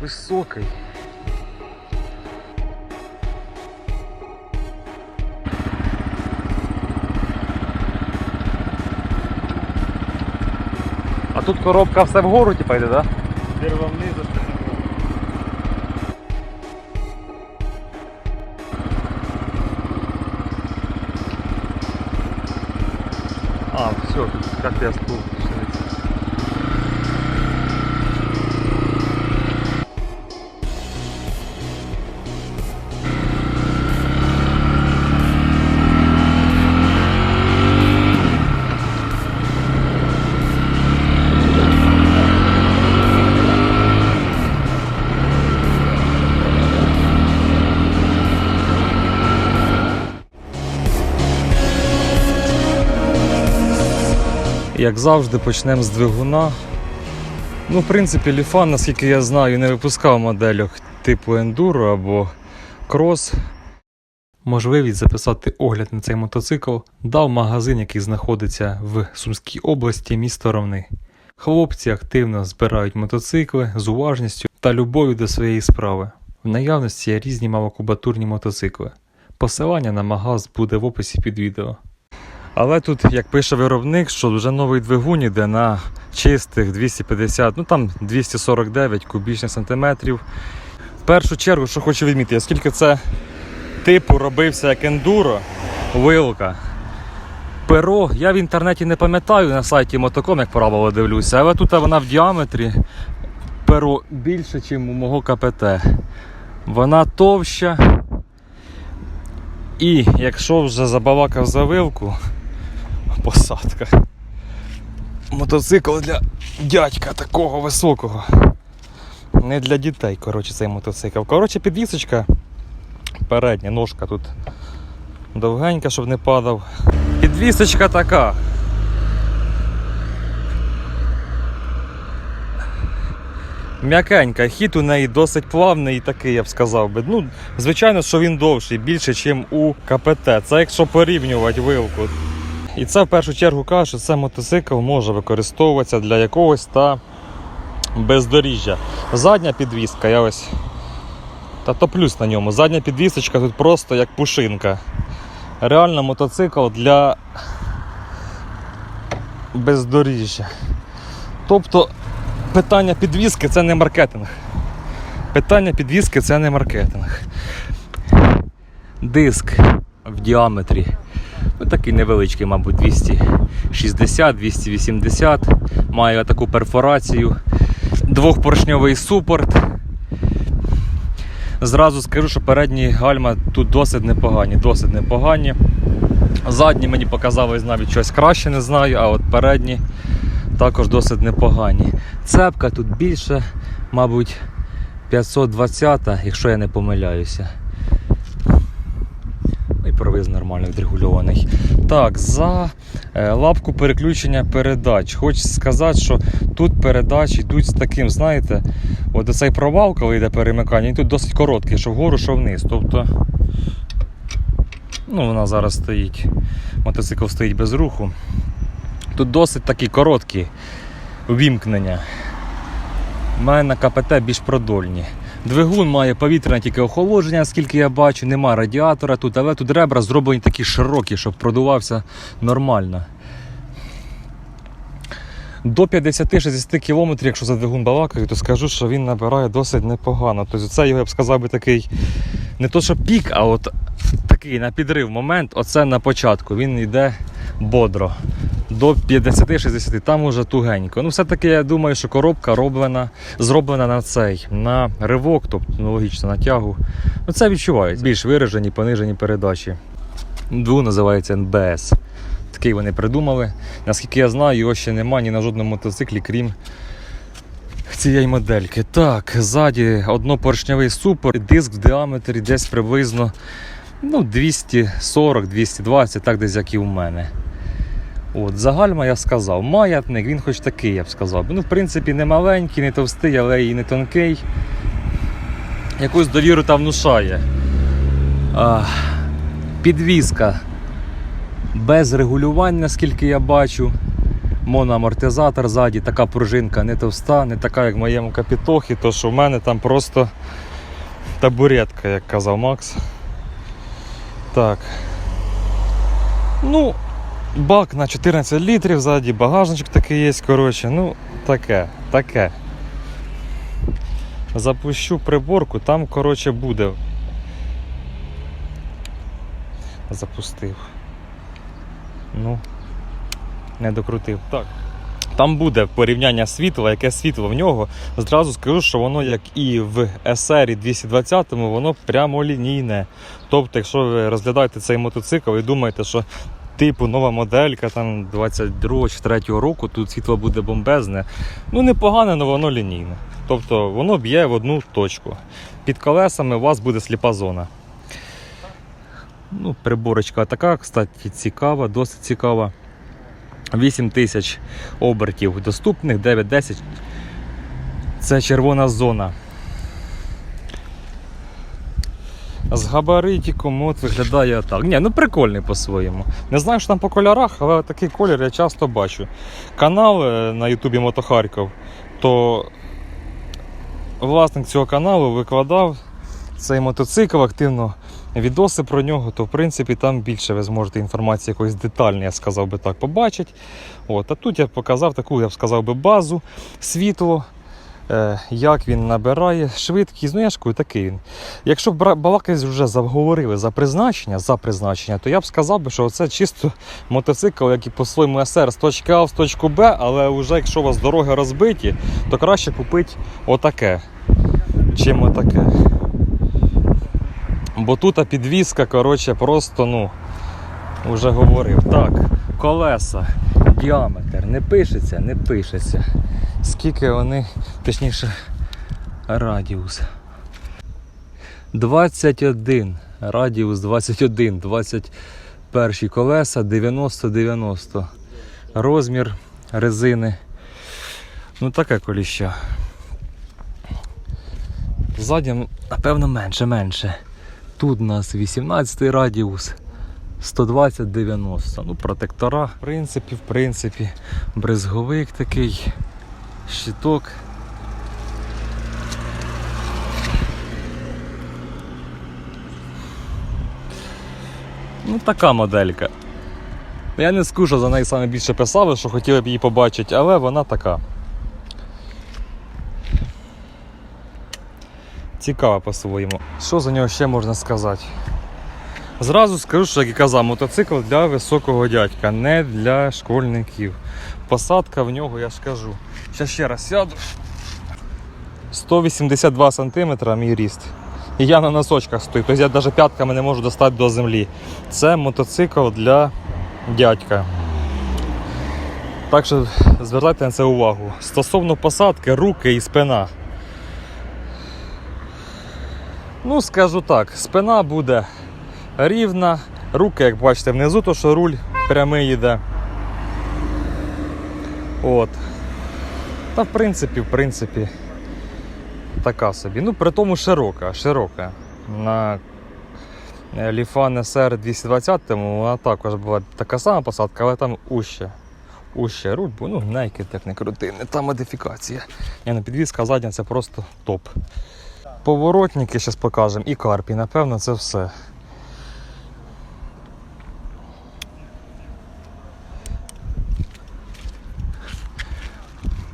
високий. А тут коробка все вгору типа йде, да? Дерево вниз, остальное вверх. А, все, тут капец тут. Як завжди, почнемо з двигуна. Ну, в принципі, Ліфан, наскільки я знаю, не випускав моделях типу Enduro або Cross. Можливість записати огляд на цей мотоцикл дав магазин, який знаходиться в Сумській області, місто Ровни. Хлопці активно збирають мотоцикли з уважністю та любов'ю до своєї справи. В наявності є різні малокубатурні мотоцикли. Посилання на магаз буде в описі під відео. Але тут, як пише виробник, що вже новий двигун іде на чистих 250, ну там 249 кубічних сантиметрів. В першу чергу, що хочу відмітити, оскільки це типу робився як ендуро, вилка. Перо, я в інтернеті не пам'ятаю на сайті Мотоком, як правило, дивлюся, але тут вона в діаметрі перо більше, ніж у мого КПТ. Вона товща. І якщо вже забалакав за вилку, посадка. Мотоцикл для дядька такого високого. Не для дітей, коротше, цей мотоцикл. Коротше, підвісочка передня, ножка тут довгенька, щоб не падав. Підвісочка така. М'якенька, хід у неї досить плавний і такий, я б сказав би. Ну, звичайно, що він довший, більше, ніж у КПТ. Це якщо порівнювати вилку. І це в першу чергу каже, що цей мотоцикл може використовуватися для якогось та бездоріжжя. Задня підвіска, я ось. Та топлюсь на ньому. Задня підвісочка тут просто як пушинка. Реально мотоцикл для бездоріжжя. Тобто питання підвіски це не маркетинг. Питання підвіски це не маркетинг. Диск в діаметрі. Ну, такий невеличкий, мабуть, 260-280. Має таку перфорацію. Двохпоршньовий супорт. Зразу скажу, що передні гальма тут досить непогані, досить непогані. Задні мені показалось навіть щось краще, не знаю, а от передні також досить непогані. Цепка тут більше, мабуть, 520, якщо я не помиляюся. Провіз нормально відрегульований. Так, за е, лапку переключення передач. Хочу сказати, що тут передачі йдуть з таким, знаєте, от цей провал, коли йде перемикання, він тут досить короткий, що вгору, що вниз. Тобто, ну, вона зараз стоїть, мотоцикл стоїть без руху. Тут досить такі короткі вімкнення. У мене на КПТ більш продольні. Двигун має повітряне тільки охолодження, скільки я бачу, нема радіатора тут, але тут ребра зроблені такі широкі, щоб продувався нормально. До 50-60 км, якщо за двигун балакаю, то скажу, що він набирає досить непогано. Тобто це його, я б сказав би, такий не то, що пік, а от такий на підрив момент, оце на початку. Він йде бодро. До 50-60, там уже тугенько. Ну, все-таки я думаю, що коробка роблена, зроблена на цей, на ривок, тобто ну, логічно на тягу. Ну, це відчувається. Більш виражені, понижені передачі. Двигун називається НБС. Такий вони придумали. Наскільки я знаю, його ще немає ні на жодному мотоциклі, крім цієї модельки. Так, ззаді однопоршневий супер, диск в діаметрі десь приблизно ну, 240-220, так десь як і у мене. От, загальма я сказав, маятник, він хоч такий, я б сказав. Ну, в принципі, не маленький, не товстий, але і не тонкий. Якусь довіру там внушає. А, підвізка без регулювань, наскільки я бачу. моноамортизатор ззаді, така пружинка не товста, не така, як в моєму капітохі, то що в мене там просто табуретка, як казав Макс. Так. Ну, бак на 14 літрів ззаді, багажничок такий є, коротше, ну, таке, таке. Запущу приборку, там, коротше, буде. Запустив. Ну, не докрутив. Так. Там буде порівняння світла, яке світло в нього. Зразу скажу, що воно, як і в SR 220, воно прямолінійне. Тобто, якщо ви розглядаєте цей мотоцикл і думаєте, що типу нова моделька там 22 чи 3 року, тут світло буде бомбезне. Ну, непогане, але воно лінійне. Тобто воно б'є в одну точку. Під колесами у вас буде сліпа зона. Ну, приборочка така, кстати, цікава, досить цікава. 8 тисяч обертів доступних, 9-10. Це червона зона. З габаритиком от виглядає так. Ні, ну прикольний по-своєму. Не знаю, що там по кольорах, але такий колір я часто бачу. Канал е, на Ютубі Мотохарков, то власник цього каналу викладав цей мотоцикл активно відоси про нього, то в принципі там більше ви зможете інформації якоїсь детальної, я сказав би так, побачити. От, а тут я показав таку, я б сказав би, базу, світло, як він набирає, швидкість. Ну я ж кажу, такий він. Якщо б балакать вже заговорили за призначення, за призначення, то я б сказав би, що це чисто мотоцикл, як і по своєму СР з точки А в точку Б, але вже якщо у вас дороги розбиті, то краще купити отаке, чим отаке. Бо тут підвіска, коротше, просто, ну, вже говорив. Так, колеса, діаметр, не пишеться, не пишеться. Скільки вони, точніше, радіус. 21. Радіус 21, 21 колеса 90-90. Розмір резини. Ну таке коліща. Ззаді, напевно, менше, менше. Тут у нас 18 радіус, 120-90. Ну, протектора. В принципі, в принципі, брезговик такий, щиток. Ну, така моделька. Я не скажу, за неї саме більше писали, що хотіли б її побачити, але вона така. Цікава по-своєму. Що за нього ще можна сказати? Зразу скажу, що як і казав, мотоцикл для високого дядька, не для школьників. Посадка в нього, я ж кажу. Ще ще раз сяду. 182 см мій ріст. І я на носочках стою, тобто я навіть п'ятками не можу достати до землі. Це мотоцикл для дядька. Так що звертайте на це увагу. Стосовно посадки, руки і спина. Ну, скажу так, спина буде рівна, руки, як бачите, внизу, то що руль прямий йде. От. Та в принципі, в принципі, така собі. Ну, при тому широка, широка. На Ліфан SR 220 вона також була така сама посадка, але там уще. Уще руль, бо ну гнейки так не крути, не та модифікація. Я на підвізка задня це просто топ. Поворотники зараз покажемо і карпі, напевно, це все.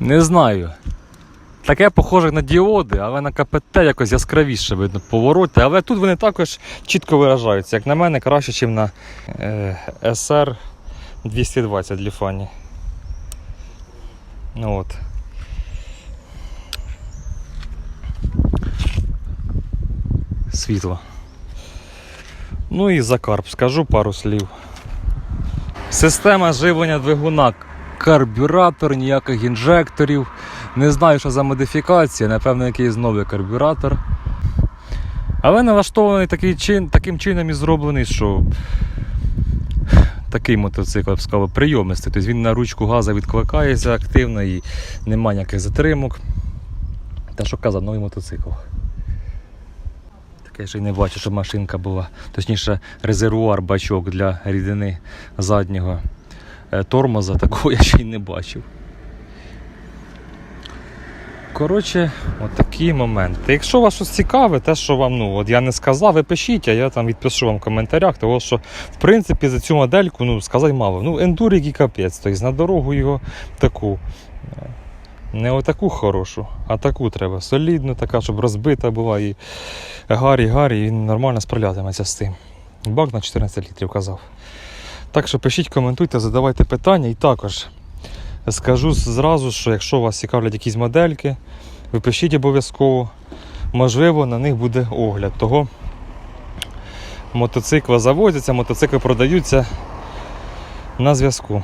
Не знаю. Таке похоже на діоди, але на КПТ якось яскравіше видно повороти. Але тут вони також чітко виражаються. Як на мене, краще, ніж на е, SR 220 Ліфані. От. Світло. Ну і за карп скажу пару слів. Система живлення двигуна. Карбюратор, ніяких інжекторів. Не знаю, що за модифікація, напевно, якийсь новий карбюратор. Але налаштований такий чин, таким чином і зроблений, що такий мотоцикл, я б сказав, прийомистий. Тобто він на ручку газу відкликається активно і немає ніяких затримок. Та що казав, новий мотоцикл. Таке ще й не бачу, щоб машинка була. Точніше, резервуар бачок для рідини заднього тормоза такого я ще й не бачив. Коротше, отакі моменти. Якщо вас щось цікаве, те, що вам, ну, от я не сказав, ви пишіть, а я там відпишу вам в коментарях, тому що, в принципі, за цю модельку, ну, сказати мало. Ну, ендурик і капець, тобто на дорогу його таку. е, Не отаку хорошу, а таку треба. Солідну, така, щоб розбита була і гарі, гарі, і нормально справлятиметься з тим. Бак на 14 літрів казав. Так що пишіть, коментуйте, задавайте питання і також скажу зразу, що якщо вас цікавлять якісь модельки, ви пишіть обов'язково. Можливо, на них буде огляд. Того мотоцикла завозяться, мотоцикли продаються на зв'язку.